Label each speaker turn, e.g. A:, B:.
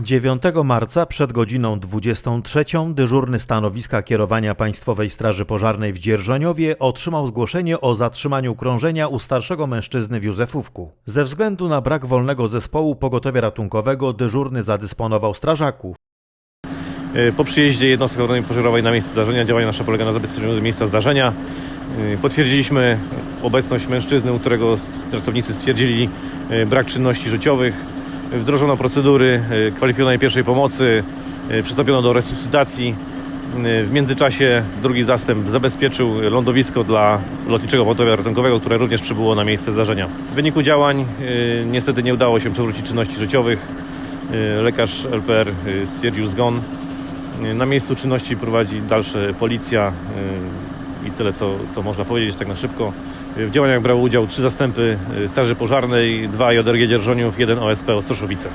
A: 9 marca przed godziną 23 dyżurny stanowiska kierowania Państwowej Straży Pożarnej w Dzierżoniowie otrzymał zgłoszenie o zatrzymaniu krążenia u starszego mężczyzny w Józefówku. Ze względu na brak wolnego zespołu pogotowia ratunkowego dyżurny zadysponował strażaków.
B: E, Po przyjeździe jednostki obrony pożarowej na miejsce zdarzenia działania nasze polega na zabezpieczeniu miejsca zdarzenia. E, Potwierdziliśmy obecność mężczyzny, u którego pracownicy stwierdzili e, brak czynności życiowych. Wdrożono procedury e, kwalifikowanej pierwszej pomocy, e, przystąpiono do resuscytacji. E, W międzyczasie drugi zastęp zabezpieczył lądowisko dla lotniczego pogotowia ratunkowego, które również przybyło na miejsce zdarzenia. W wyniku działań niestety nie udało się przywrócić czynności życiowych. Lekarz LPR stwierdził zgon. Na miejscu czynności prowadzi dalsze policja i tyle, co, co można powiedzieć tak na szybko. W działaniach brało udział trzy zastępy y, Straży Pożarnej, dwa JRG Dzierżoniów, jeden OSP Ostroszowice.